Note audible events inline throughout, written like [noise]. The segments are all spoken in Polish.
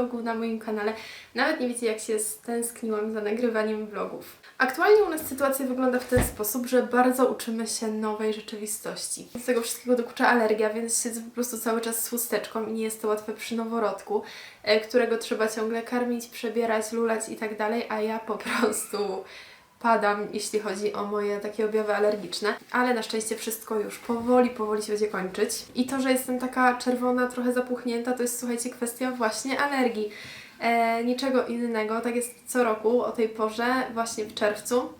vlogu na moim kanale. Nawet nie wiecie jak się stęskniłam za nagrywaniem vlogów. Aktualnie u nas sytuacja wygląda w ten sposób, że bardzo uczymy się nowej rzeczywistości. Z tego wszystkiego dokucza alergia, więc siedzę po prostu cały czas z chusteczką i nie jest to łatwe przy noworodku, e, którego trzeba ciągle karmić, przebierać, lulać i tak dalej, a ja po prostu padam, jeśli chodzi o moje takie objawy alergiczne, ale na szczęście wszystko już powoli, powoli się będzie kończyć. I to, że jestem taka czerwona, trochę zapuchnięta, to jest słuchajcie kwestia właśnie alergii. E, niczego innego, tak jest co roku o tej porze, właśnie w czerwcu.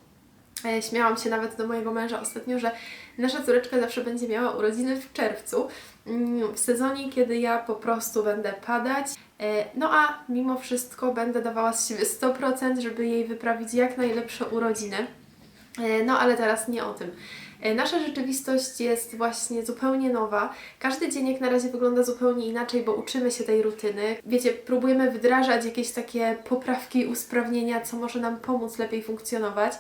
E, Śmiałam się nawet do mojego męża ostatnio, że nasza córeczka zawsze będzie miała urodziny w czerwcu, w sezonie, kiedy ja po prostu będę padać. E, No a mimo wszystko będę dawała z siebie 100%, żeby jej wyprawić jak najlepsze urodziny. E, No ale teraz nie o tym. E, Nasza rzeczywistość jest właśnie zupełnie nowa. Każdy dzień jak na razie wygląda zupełnie inaczej, bo uczymy się tej rutyny. Wiecie, próbujemy wdrażać jakieś takie poprawki, usprawnienia, co może nam pomóc lepiej funkcjonować.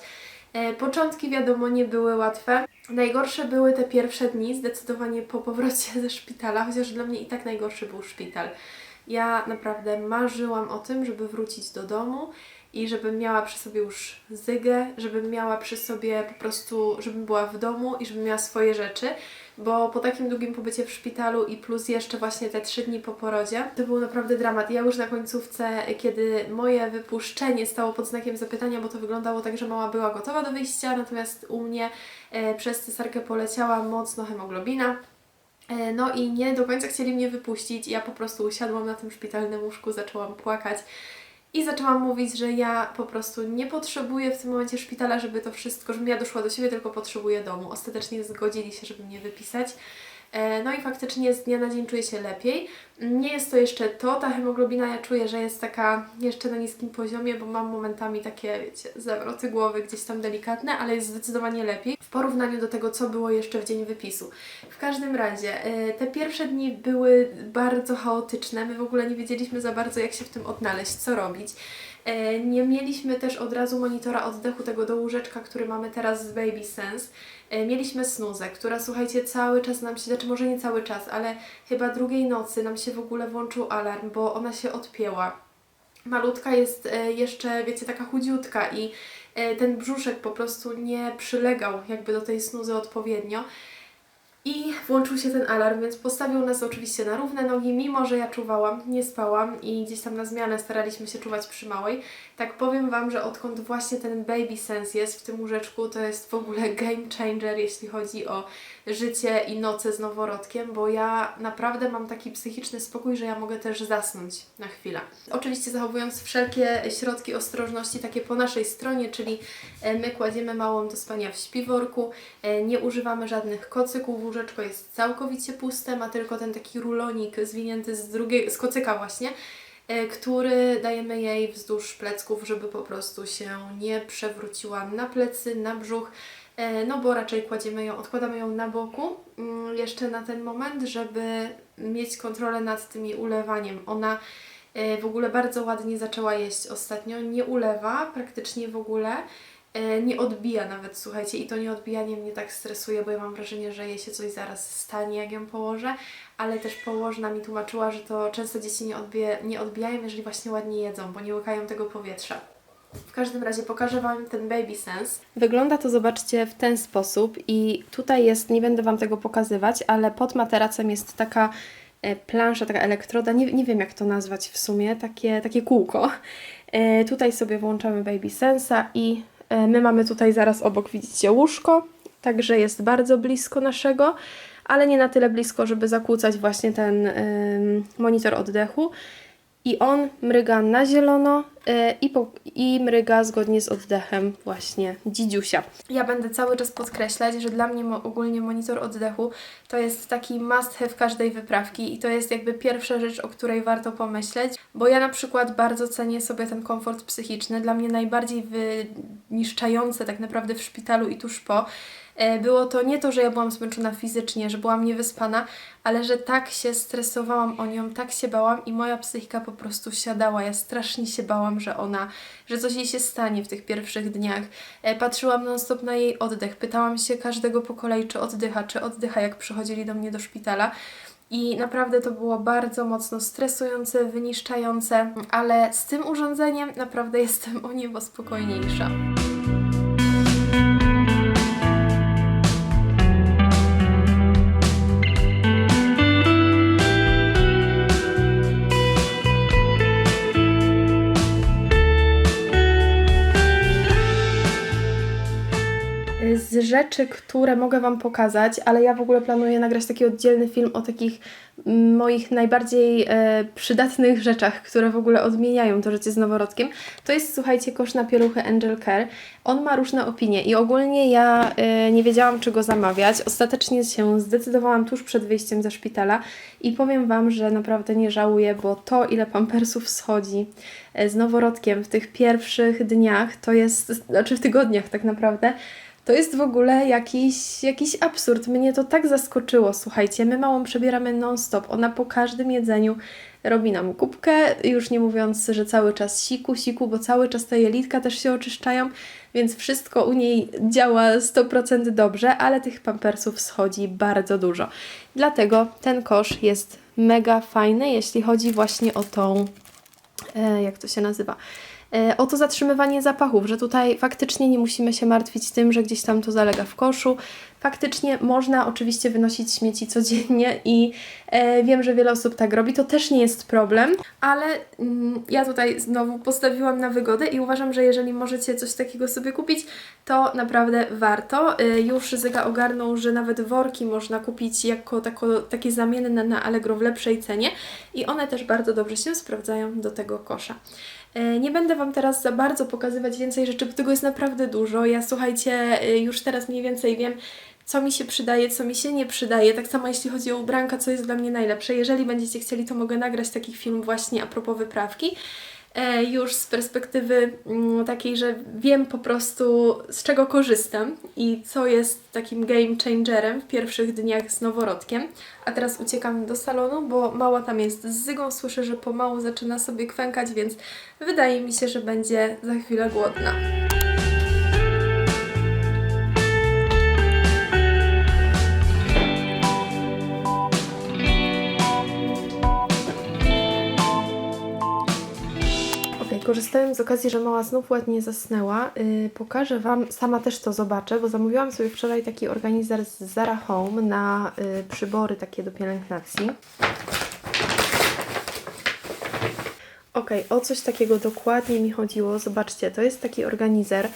Początki wiadomo nie były łatwe. Najgorsze były te pierwsze dni, zdecydowanie po powrocie ze szpitala, chociaż dla mnie i tak najgorszy był szpital. Ja naprawdę marzyłam o tym, żeby wrócić do domu i żebym miała przy sobie już zygę, żebym miała przy sobie po prostu, żebym była w domu i żebym miała swoje rzeczy, bo po takim długim pobycie w szpitalu i plus jeszcze właśnie te trzy dni po porodzie, to był naprawdę dramat. Ja już na końcówce, kiedy moje wypuszczenie stało pod znakiem zapytania, bo to wyglądało tak, że mała była gotowa do wyjścia, natomiast u mnie e, przez cesarkę poleciała mocno hemoglobina. E, No i nie do końca chcieli mnie wypuścić. Ja po prostu usiadłam na tym szpitalnym łóżku, zaczęłam płakać i zaczęłam mówić, że ja po prostu nie potrzebuję w tym momencie szpitala, żeby to wszystko, żebym ja doszła do siebie, tylko potrzebuję domu. Ostatecznie zgodzili się, żeby mnie wypisać. E, No i faktycznie z dnia na dzień czuję się lepiej. Nie jest to jeszcze to, ta hemoglobina ja czuję, że jest taka jeszcze na niskim poziomie, bo mam momentami takie, wiecie, zawroty głowy gdzieś tam delikatne, ale jest zdecydowanie lepiej w porównaniu do tego, co było jeszcze w dzień wypisu. W każdym razie, e, te pierwsze dni były bardzo chaotyczne, my w ogóle nie wiedzieliśmy za bardzo, jak się w tym odnaleźć, co robić. E, Nie mieliśmy też od razu monitora oddechu tego do łóżeczka, który mamy teraz z Baby Sense. E, Mieliśmy snuzę, która słuchajcie cały czas nam się, znaczy może nie cały czas, ale chyba drugiej nocy nam się w ogóle włączył alarm, bo ona się odpięła. Malutka jest e, jeszcze, wiecie, taka chudziutka i ten brzuszek po prostu nie przylegał jakby do tej snuzy odpowiednio. I włączył się ten alarm, więc postawił nas oczywiście na równe nogi, mimo że ja czuwałam, nie spałam i gdzieś tam na zmianę staraliśmy się czuwać przy małej. Tak powiem Wam, że odkąd właśnie ten baby sense jest w tym łóżeczku, to jest w ogóle game changer, jeśli chodzi o życie i noce z noworodkiem, bo ja naprawdę mam taki psychiczny spokój, że ja mogę też zasnąć na chwilę. Oczywiście zachowując wszelkie środki ostrożności takie po naszej stronie, czyli e, my kładziemy małą do spania w śpiworku, e, nie używamy żadnych kocyków, łóżeczko jest całkowicie puste, ma tylko ten taki rulonik zwinięty z drugiej, z kocyka właśnie, e, który dajemy jej wzdłuż plecków, żeby po prostu się nie przewróciła na plecy, na brzuch, e, no bo raczej kładziemy ją, odkładamy ją na boku mm, jeszcze na ten moment, żeby mieć kontrolę nad tym ulewaniem. Ona e, w ogóle bardzo ładnie zaczęła jeść ostatnio, nie ulewa praktycznie w ogóle, nie odbija nawet, słuchajcie, i to nieodbijanie mnie tak stresuje, bo ja mam wrażenie, że jej się coś zaraz stanie, jak ją położę, ale też położna mi tłumaczyła, że to często dzieci nie, odbije, nie odbijają, jeżeli właśnie ładnie jedzą, bo nie łykają tego powietrza. W każdym razie pokażę Wam ten Baby Sense. Wygląda to, zobaczcie, w ten sposób i tutaj jest, nie będę Wam tego pokazywać, ale pod materacem jest taka e, plansza, taka elektroda, nie, nie wiem jak to nazwać w sumie, takie, takie kółko. E, tutaj sobie włączamy Baby Sensa i e, my mamy tutaj zaraz obok, widzicie, łóżko, także jest bardzo blisko naszego, ale nie na tyle blisko, żeby zakłócać właśnie ten monitor oddechu. I on mryga na zielono e, i, po, i mryga zgodnie z oddechem właśnie dzidziusia. Ja będę cały czas podkreślać, że dla mnie mo- ogólnie monitor oddechu to jest taki must have każdej wyprawki i to jest jakby pierwsza rzecz, o której warto pomyśleć, bo ja na przykład bardzo cenię sobie ten komfort psychiczny. Dla mnie najbardziej wyniszczające tak naprawdę w szpitalu i tuż po Było to nie to, że ja byłam zmęczona fizycznie, że byłam niewyspana, ale że tak się stresowałam o nią, tak się bałam i moja psychika po prostu siadała. Ja strasznie się bałam, że ona, że coś jej się stanie w tych pierwszych dniach. E, Patrzyłam non-stop na jej oddech, pytałam się każdego po kolei, czy oddycha, czy oddycha, jak przychodzili do mnie do szpitala. i naprawdę to było bardzo mocno stresujące, wyniszczające, ale z tym urządzeniem naprawdę [laughs] jestem o niebo spokojniejsza. Rzeczy, które mogę Wam pokazać, ale ja w ogóle planuję nagrać taki oddzielny film o takich moich najbardziej e, przydatnych rzeczach, które w ogóle odmieniają to życie z noworodkiem. To jest, słuchajcie, kosz na pieluchy Angel Care. On ma różne opinie i ogólnie ja e, nie wiedziałam, czy go zamawiać. Ostatecznie się zdecydowałam tuż przed wyjściem ze szpitala i powiem Wam, że naprawdę nie żałuję, bo to, ile pampersów schodzi e, z noworodkiem w tych pierwszych dniach, to jest, znaczy w tygodniach tak naprawdę, to jest w ogóle jakiś, jakiś absurd. Mnie to tak zaskoczyło, słuchajcie. My małą przebieramy non-stop. Ona po każdym jedzeniu robi nam kubkę, już nie mówiąc, że cały czas siku, siku, bo cały czas te jelitka też się oczyszczają, więc wszystko u niej działa 100% dobrze, ale tych pampersów schodzi bardzo dużo. Dlatego ten kosz jest mega fajny, jeśli chodzi właśnie o tą, e, jak to się nazywa, o to zatrzymywanie zapachów, że tutaj faktycznie nie musimy się martwić tym, że gdzieś tam to zalega w koszu. Faktycznie można oczywiście wynosić śmieci codziennie i e, wiem, że wiele osób tak robi, to też nie jest problem, ale mm, ja tutaj znowu postawiłam na wygodę i uważam, że jeżeli możecie coś takiego sobie kupić, to naprawdę warto. E, już Zyga ogarnął, że nawet worki można kupić jako tako, takie zamienne na Allegro w lepszej cenie i one też bardzo dobrze się sprawdzają do tego kosza. E, Nie będę Wam teraz za bardzo pokazywać więcej rzeczy, bo tego jest naprawdę dużo. Ja słuchajcie, e, już teraz mniej więcej wiem, co mi się przydaje, co mi się nie przydaje. Tak samo jeśli chodzi o ubranka, co jest dla mnie najlepsze. Jeżeli będziecie chcieli, to mogę nagrać taki film właśnie a propos wyprawki. E, już z perspektywy mm, takiej, że wiem po prostu z czego korzystam i co jest takim game changerem w pierwszych dniach z noworodkiem. A teraz uciekam do salonu, bo mała tam jest z Zygą. Słyszę, że pomału zaczyna sobie kwękać, więc wydaje mi się, że będzie za chwilę głodna. Korzystając z okazji, że mała znów ładnie zasnęła, yy, pokażę Wam, sama też to zobaczę, bo zamówiłam sobie wczoraj taki organizer z Zara Home na yy, przybory takie do pielęgnacji. Okej, o coś takiego dokładnie mi chodziło. Zobaczcie, to jest taki organizer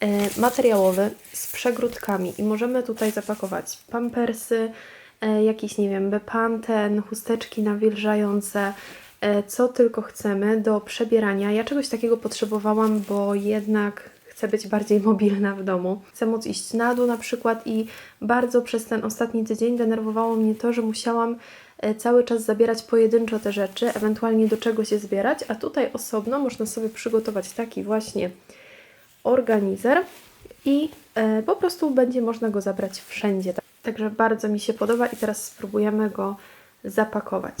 e, materiałowy z przegródkami i możemy tutaj zapakować pampersy, e, jakiś, nie wiem, bepanten, chusteczki nawilżające, co tylko chcemy do przebierania. Ja czegoś takiego potrzebowałam, bo jednak chcę być bardziej [laughs] mobilna w domu. Chcę móc iść na dół na przykład i bardzo przez ten ostatni tydzień denerwowało mnie to, że musiałam e, cały czas zabierać pojedynczo te rzeczy, ewentualnie do czego się zbierać, a tutaj osobno można sobie przygotować taki właśnie organizer i e, po prostu będzie można go zabrać wszędzie. Tak- Także bardzo mi się podoba i teraz spróbujemy go zapakować.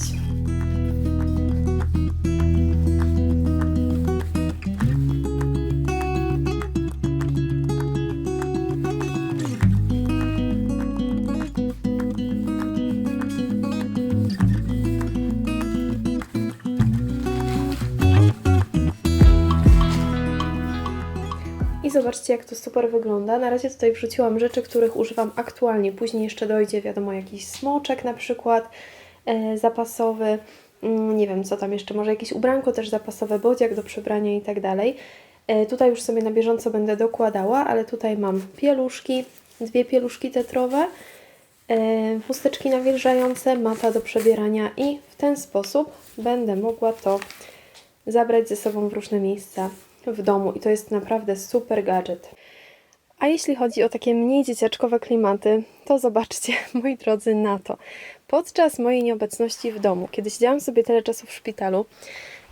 I zobaczcie, jak to super wygląda. Na razie tutaj wrzuciłam rzeczy, których używam aktualnie. Później jeszcze dojdzie, wiadomo, jakiś smoczek na przykład e, zapasowy. Mm, nie wiem, co tam jeszcze, może jakieś ubranko też zapasowe, bodziak do przebrania i tak dalej. E, tutaj już sobie na bieżąco będę dokładała, ale tutaj mam pieluszki, dwie pieluszki tetrowe, e, chusteczki nawilżające, mata do przebierania i w ten sposób będę mogła to zabrać ze sobą w różne miejsca w domu i to jest naprawdę super gadżet. A jeśli chodzi o takie mniej dzieciaczkowe klimaty, to zobaczcie, [laughs] moi drodzy, na to. Podczas mojej nieobecności w domu, kiedy siedziałam sobie tyle czasu w szpitalu,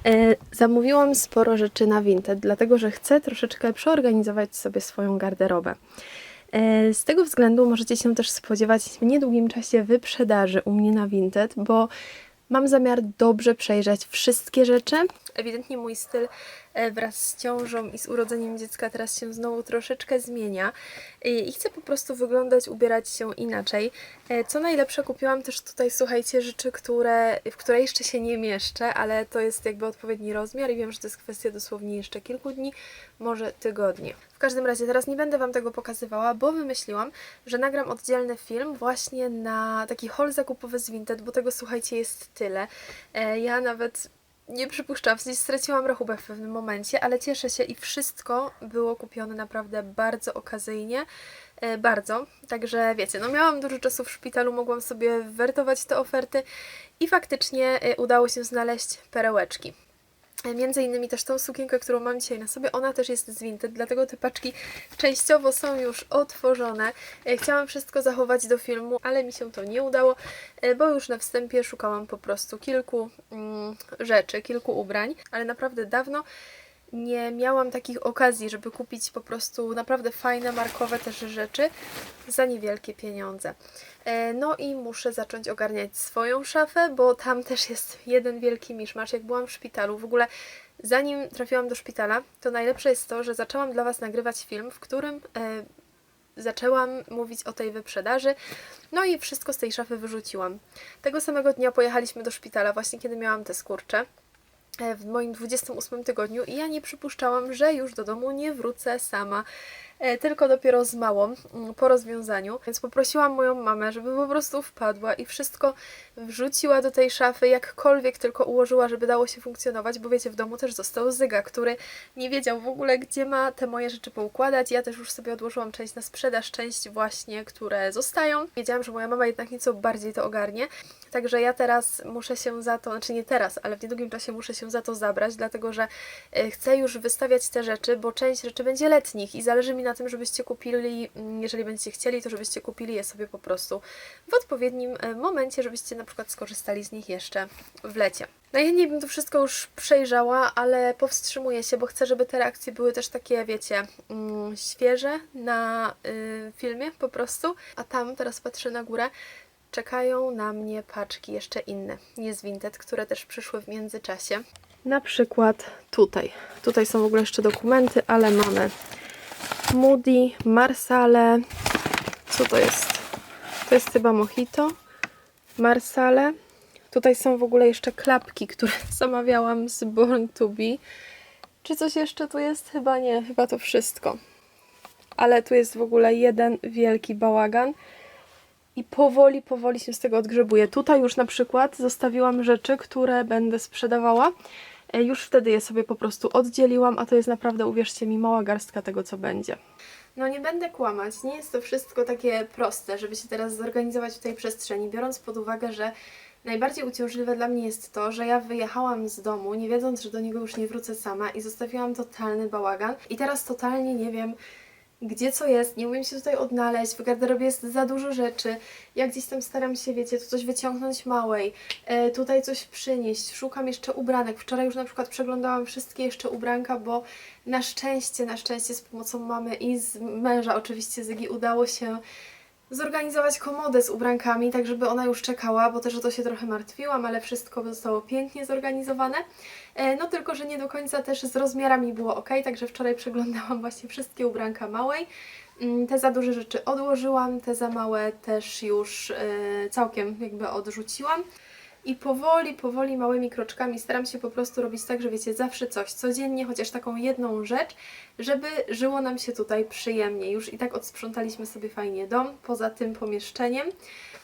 e, zamówiłam sporo rzeczy na Vinted, dlatego że chcę troszeczkę przeorganizować sobie swoją garderobę. E, Z tego względu możecie się też spodziewać w niedługim czasie wyprzedaży u mnie na Vinted, bo mam zamiar dobrze przejrzeć wszystkie rzeczy, ewidentnie mój styl e, wraz z ciążą i z urodzeniem dziecka teraz się znowu troszeczkę zmienia i chcę po prostu wyglądać, ubierać się inaczej. E, Co najlepsze, kupiłam też tutaj, słuchajcie, rzeczy, które, w które jeszcze się nie mieszczę, ale to jest jakby odpowiedni rozmiar i wiem, że to jest kwestia dosłownie jeszcze kilku dni, może tygodni. W każdym razie teraz nie będę Wam tego pokazywała, bo wymyśliłam, że nagram oddzielny film właśnie na taki haul zakupowy z Vinted, bo tego słuchajcie jest tyle. E, Ja nawet nie przypuszczam, w sensie straciłam rachubę w pewnym momencie, ale cieszę się i wszystko było kupione naprawdę bardzo okazyjnie. E, Bardzo, także wiecie, no miałam dużo czasu w szpitalu, mogłam sobie wertować te oferty i faktycznie e, udało się znaleźć perełeczki. Między innymi też tą sukienkę, którą mam dzisiaj na sobie, ona też jest z Vinted, dlatego te paczki częściowo są już otworzone. E, Chciałam wszystko zachować do filmu, ale mi się to nie udało, e, bo już na wstępie szukałam po prostu kilku mm, rzeczy, kilku ubrań, ale naprawdę dawno nie miałam takich okazji, żeby kupić po prostu naprawdę fajne, markowe też rzeczy za niewielkie pieniądze. E, No i muszę zacząć ogarniać swoją szafę, bo tam też jest jeden wielki miszmasz. Jak byłam w szpitalu, w ogóle zanim trafiłam do szpitala, to najlepsze jest to, że zaczęłam dla Was nagrywać film, w którym e, zaczęłam mówić o tej wyprzedaży, no i wszystko z tej szafy wyrzuciłam. Tego samego dnia pojechaliśmy do szpitala, właśnie kiedy miałam te skurcze w moim 28 tygodniu i ja nie przypuszczałam, że już do domu nie wrócę sama, tylko dopiero z małą mm, po rozwiązaniu. Więc poprosiłam moją mamę, żeby po prostu wpadła i wszystko wrzuciła do tej szafy, jakkolwiek tylko ułożyła, żeby dało się funkcjonować, bo wiecie, w domu też został Zyga, który nie wiedział w ogóle, gdzie ma te moje rzeczy poukładać. Ja też już sobie odłożyłam część na sprzedaż, część właśnie, które zostają. Wiedziałam, że moja mama jednak nieco bardziej to ogarnie, Także ja teraz muszę się za to, znaczy nie teraz, ale w niedługim czasie muszę się za to zabrać, dlatego że e, chcę już wystawiać te rzeczy, bo część rzeczy będzie letnich i zależy mi na tym, żebyście kupili, mm, jeżeli będziecie chcieli, to żebyście kupili je sobie po prostu w odpowiednim e, momencie, żebyście na przykład skorzystali z nich jeszcze w lecie. Najchętniej bym to wszystko już przejrzała, ale powstrzymuję się, bo chcę, żeby te reakcje były też takie, wiecie, mm, świeże na y, filmie po prostu. A tam, teraz patrzę na górę, czekają na mnie paczki jeszcze inne, nie z Vinted, które też przyszły w międzyczasie. Na przykład tutaj. Tutaj są w ogóle jeszcze dokumenty, ale mamy Moody, Marsale. Co to jest? To jest chyba Mojito. Marsale. Tutaj są w ogóle jeszcze klapki, które [laughs] zamawiałam z Born to Be. Czy coś jeszcze tu jest? Chyba nie, chyba to wszystko. Ale tu jest w ogóle jeden wielki bałagan i powoli, powoli się z tego odgrzebuję. Tutaj już na przykład zostawiłam rzeczy, które będę sprzedawała. E, Już wtedy je sobie po prostu oddzieliłam, a to jest naprawdę, uwierzcie mi, mała garstka tego, co będzie. No nie będę kłamać, nie jest to wszystko takie proste, żeby się teraz zorganizować w tej przestrzeni, biorąc pod uwagę, że najbardziej uciążliwe dla mnie jest to, że ja wyjechałam z domu, nie wiedząc, że do niego już nie wrócę sama i zostawiłam totalny bałagan i teraz totalnie nie wiem, gdzie co jest, nie umiem się tutaj odnaleźć, w garderobie jest za dużo rzeczy, ja gdzieś tam staram się, wiecie, tu coś wyciągnąć małej, e, tutaj coś przynieść, szukam jeszcze ubranek, wczoraj już na przykład przeglądałam wszystkie jeszcze ubranka, bo na szczęście, na szczęście z pomocą mamy i z męża oczywiście Zygi udało się zorganizować komodę z ubrankami, tak żeby ona już czekała, bo też o to się trochę martwiłam, ale wszystko zostało pięknie zorganizowane. E, No tylko, że nie do końca też z rozmiarami było ok, także wczoraj przeglądałam właśnie wszystkie ubranka małej. Mm, Te za duże rzeczy odłożyłam, te za małe też już e, całkiem jakby odrzuciłam. I powoli, powoli, małymi kroczkami staram się po prostu robić tak, że wiecie, zawsze coś, codziennie, chociaż taką jedną rzecz, żeby żyło nam się tutaj przyjemnie. Już i tak odsprzątaliśmy sobie fajnie dom, poza tym pomieszczeniem,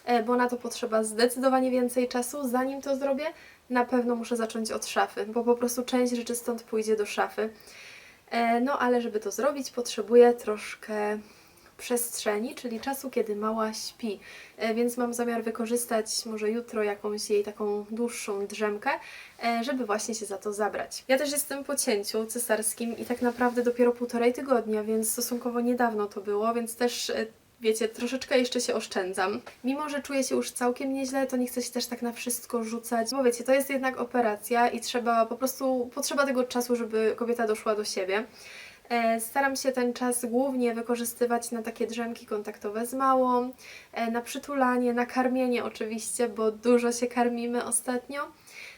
e, bo na to potrzeba zdecydowanie więcej czasu. Zanim to zrobię, na pewno muszę zacząć od szafy, bo po prostu część rzeczy stąd pójdzie do szafy. E, No ale żeby to zrobić, potrzebuję troszkę przestrzeni, czyli czasu, kiedy mała śpi. E, Więc mam zamiar wykorzystać może jutro jakąś jej taką dłuższą drzemkę, e, żeby właśnie się za to zabrać. Ja też jestem po cięciu cesarskim i tak naprawdę dopiero półtorej tygodnia, więc stosunkowo niedawno to było, więc też e, wiecie, troszeczkę jeszcze się oszczędzam. Mimo, że czuję się już całkiem nieźle, to nie chcę się też tak na wszystko rzucać, bo wiecie, to jest jednak operacja i trzeba po prostu, potrzeba tego czasu, żeby kobieta doszła do siebie. E, Staram się ten czas głównie wykorzystywać na takie drzemki kontaktowe z małą, e, na przytulanie, na karmienie oczywiście, bo dużo się karmimy ostatnio.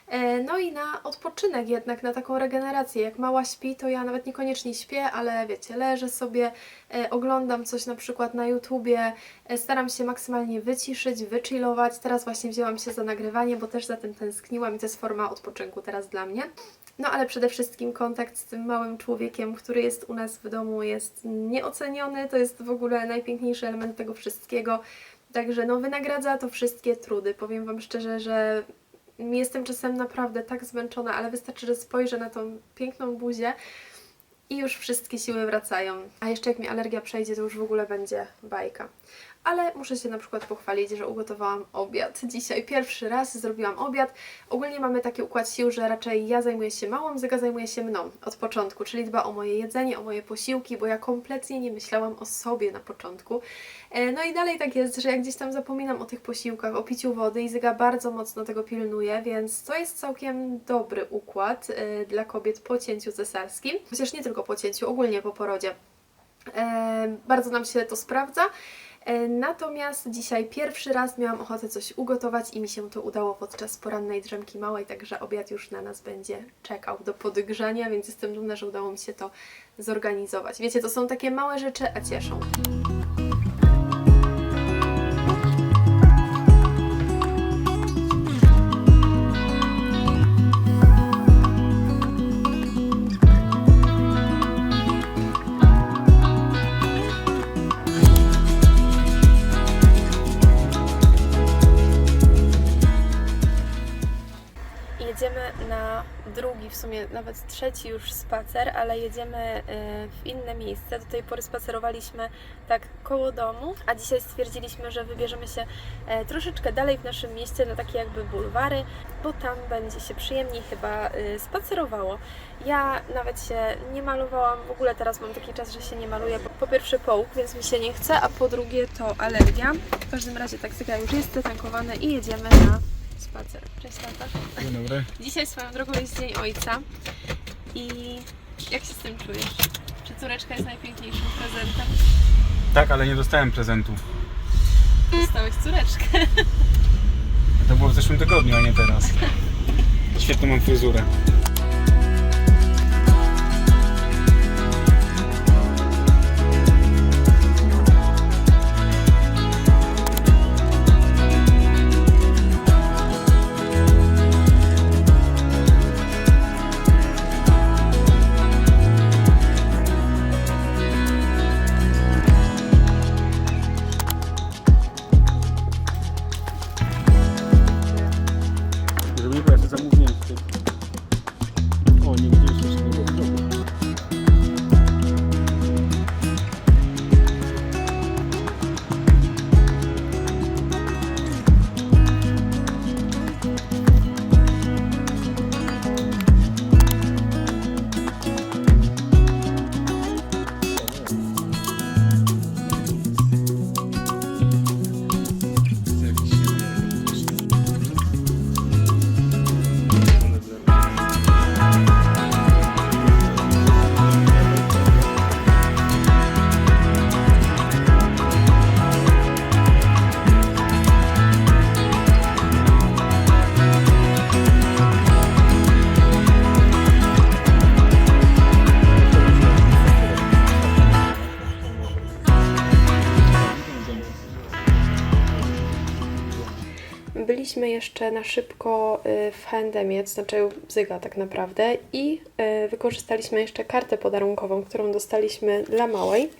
E, No i na odpoczynek jednak, na taką regenerację. Jak mała śpi, to ja nawet niekoniecznie śpię, ale wiecie, leżę sobie, oglądam coś na przykład na YouTubie, staram się maksymalnie wyciszyć, wychillować. Teraz właśnie wzięłam się za nagrywanie, bo też za tym tęskniłam i to jest forma odpoczynku teraz dla mnie. No ale przede wszystkim kontakt z tym małym człowiekiem, który jest u nas w domu, jest nieoceniony. To jest w ogóle najpiękniejszy element tego wszystkiego. Także no wynagradza to wszystkie trudy. Powiem Wam szczerze, że jestem czasem naprawdę tak zmęczona, ale wystarczy, że spojrzę na tą piękną buzię i już wszystkie siły wracają. A jeszcze jak mi alergia przejdzie, to już w ogóle będzie bajka. Ale muszę się na przykład pochwalić, że ugotowałam obiad. Dzisiaj pierwszy raz zrobiłam obiad. Ogólnie mamy taki układ sił, że raczej ja zajmuję się małą, Zyga zajmuje się mną od początku, czyli dba o moje jedzenie, o moje posiłki, bo ja kompletnie nie myślałam o sobie na początku. E, No i dalej tak jest, że jak gdzieś tam zapominam o tych posiłkach, o piciu wody i Zyga bardzo mocno tego pilnuje, więc to jest całkiem dobry układ e, dla kobiet po cięciu cesarskim. Chociaż nie tylko po cięciu, ogólnie po porodzie. E, Bardzo nam się to sprawdza. E, Natomiast dzisiaj pierwszy raz miałam ochotę coś ugotować i mi się to udało podczas porannej drzemki małej, także obiad już na nas będzie czekał do podgrzania, więc jestem dumna, że udało mi się to zorganizować. Wiecie, to są takie małe rzeczy, a cieszą. W sumie nawet trzeci już spacer, ale jedziemy y, w inne miejsce. Do tej pory spacerowaliśmy tak koło domu, a dzisiaj stwierdziliśmy, że wybierzemy się e, troszeczkę dalej w naszym mieście na takie jakby bulwary, bo tam będzie się przyjemniej chyba y, spacerowało. Ja nawet się nie malowałam, w ogóle teraz mam taki czas, że się nie maluję. bo Po pierwsze połóg, więc mi się nie chce, a po drugie to alergia. W każdym razie taksyka już jest zatankowane i jedziemy na spacer. Cześć tata. Dzień dobry. Dzisiaj swoją drogą jest Dzień Ojca i jak się z tym czujesz? Czy córeczka jest najpiękniejszym prezentem? Tak, ale nie dostałem prezentu. Dostałeś córeczkę. To było w zeszłym tygodniu, a nie teraz. [laughs] Świetną mam fryzurę. Byliśmy jeszcze na szybko y, w H&M, znaczy Zyga tak naprawdę i y, wykorzystaliśmy jeszcze kartę podarunkową, którą dostaliśmy dla małej.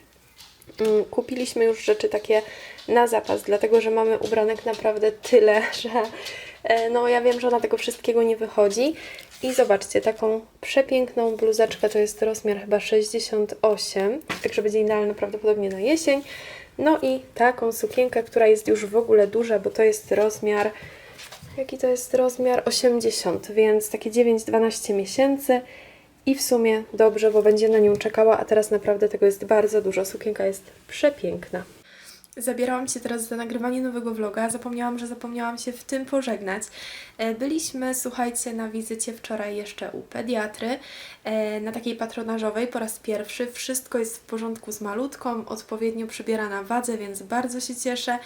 Mm, Kupiliśmy już rzeczy takie na zapas, dlatego że mamy ubranek naprawdę tyle, [laughs] że e, no ja wiem, że ona tego wszystkiego nie wychodzi. I zobaczcie, taką przepiękną bluzeczkę, to jest rozmiar chyba 68, także będzie idealna prawdopodobnie na jesień. No i taką sukienkę, która jest już w ogóle duża, bo to jest rozmiar, jaki to jest rozmiar 80, więc takie 9-12 miesięcy. I w sumie dobrze, bo będzie na nią czekała, a teraz naprawdę tego jest bardzo dużo. Sukienka jest przepiękna. Zabierałam się teraz za nagrywanie nowego vloga. Zapomniałam, że zapomniałam się w tym pożegnać. E, Byliśmy, słuchajcie, na wizycie wczoraj jeszcze u pediatry, e, na takiej patronażowej po raz pierwszy. Wszystko jest w porządku z malutką, odpowiednio przybiera na wadze, więc bardzo się cieszę.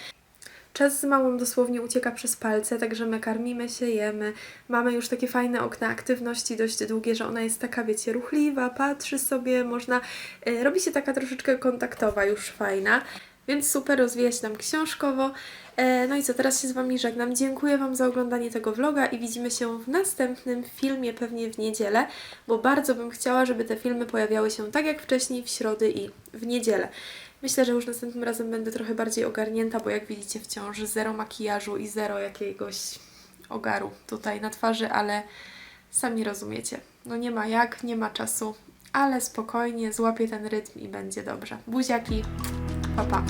Czas z małą dosłownie ucieka przez palce, także my karmimy się, jemy. Mamy już takie fajne okna aktywności, dość długie, że ona jest taka, wiecie, ruchliwa, patrzy sobie, można... y, robi się taka troszeczkę kontaktowa, już fajna. Więc super, rozwija się nam książkowo. E, No i co, teraz się z Wami żegnam. Dziękuję Wam za oglądanie tego vloga i widzimy się w następnym filmie, pewnie w niedzielę, bo bardzo bym chciała, żeby te filmy pojawiały się tak jak wcześniej, w środy i w niedzielę. Myślę, że już następnym razem będę trochę bardziej ogarnięta, bo jak widzicie wciąż zero makijażu i zero jakiegoś ogaru tutaj na twarzy, ale sami rozumiecie. No nie ma jak, nie ma czasu, ale spokojnie złapię ten rytm i będzie dobrze. Buziaki, pa pa.